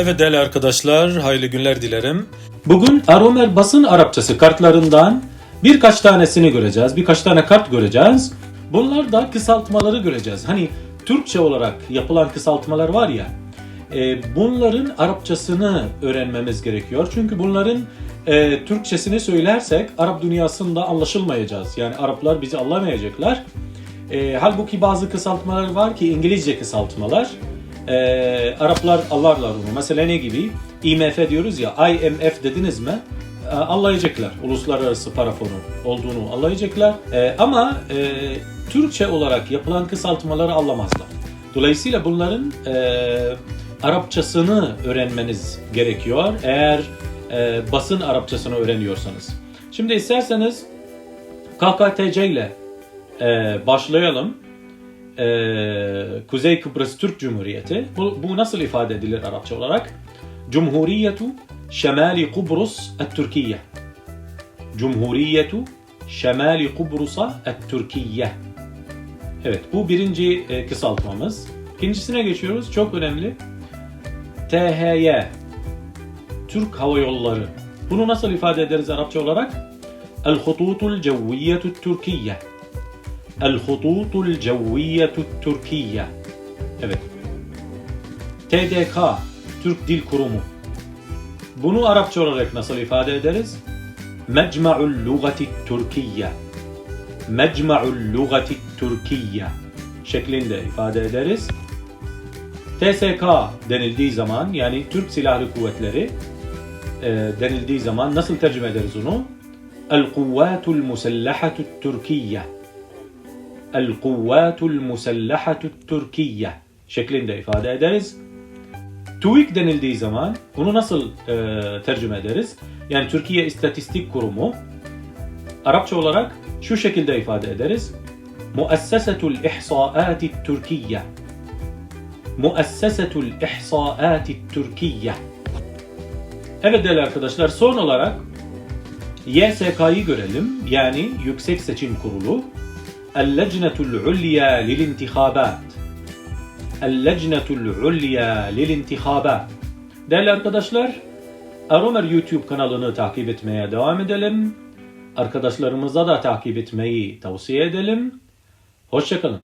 Evet değerli arkadaşlar, hayırlı günler dilerim. Bugün Aromer basın Arapçası kartlarından birkaç tanesini göreceğiz. Birkaç tane kart göreceğiz. Bunlar da kısaltmaları göreceğiz. Hani Türkçe olarak yapılan kısaltmalar var ya. e, bunların Arapçasını öğrenmemiz gerekiyor. Çünkü bunların e, Türkçesini söylersek Arap dünyasında anlaşılmayacağız. Yani Araplar bizi anlamayacaklar. E, halbuki bazı kısaltmalar var ki İngilizce kısaltmalar. E, Araplar anlarlar onu. Mesela ne gibi? IMF diyoruz ya, IMF dediniz mi? E, anlayacaklar. Uluslararası para fonu olduğunu anlayacaklar. E, ama e, Türkçe olarak yapılan kısaltmaları anlamazlar. Dolayısıyla bunların e, Arapçasını öğrenmeniz gerekiyor eğer e, basın Arapçasını öğreniyorsanız. Şimdi isterseniz KKTC ile e, başlayalım. E, Kuzey Kıbrıs Türk Cumhuriyeti. Bu, bu nasıl ifade edilir Arapça olarak? Cumhuriyetu Şemali Kıbrıs Et-Türkiye. Cumhuriyetu Şemali Kıbrıs'a Et-Türkiye. Evet bu birinci e, kısaltmamız. İkincisine geçiyoruz. Çok önemli. THY. Türk Hava Yolları. Bunu nasıl ifade ederiz Arapça olarak? El-Hututul Cevviyetu Türkiye. El-Hututul Cevviyetu Türkiye. Evet. TDK. Türk Dil Kurumu. Bunu Arapça olarak nasıl ifade ederiz? Mecma'ul Lugati Türkiye. Mecma'ul Lugati Türkiye şeklinde ifade ederiz. TSK denildiği zaman yani Türk Silahlı Kuvvetleri e, denildiği zaman nasıl tercüme ederiz onu? El Kuvvatul Musallahatu Türkiye. El Kuvvatul Musallahatu Türkiye şeklinde ifade ederiz. TÜİK denildiği zaman bunu nasıl e, tercüme ederiz? Yani Türkiye İstatistik Kurumu Arapça olarak şu şekilde ifade ederiz. Muessesetul İhsaati Türkiye. Muessesetul İhsaati Türkiye. Evet değerli arkadaşlar son olarak YSK'yı görelim. Yani Yüksek Seçim Kurulu. El-Lecnetul Ulya lil-İntihabat. El-Lecnetul Ulya lil-İntihabat. Değerli arkadaşlar, Aromer YouTube kanalını takip etmeye devam edelim. Arkadaşlarımıza da takip etmeyi tavsiye edelim. Hoşçakalın.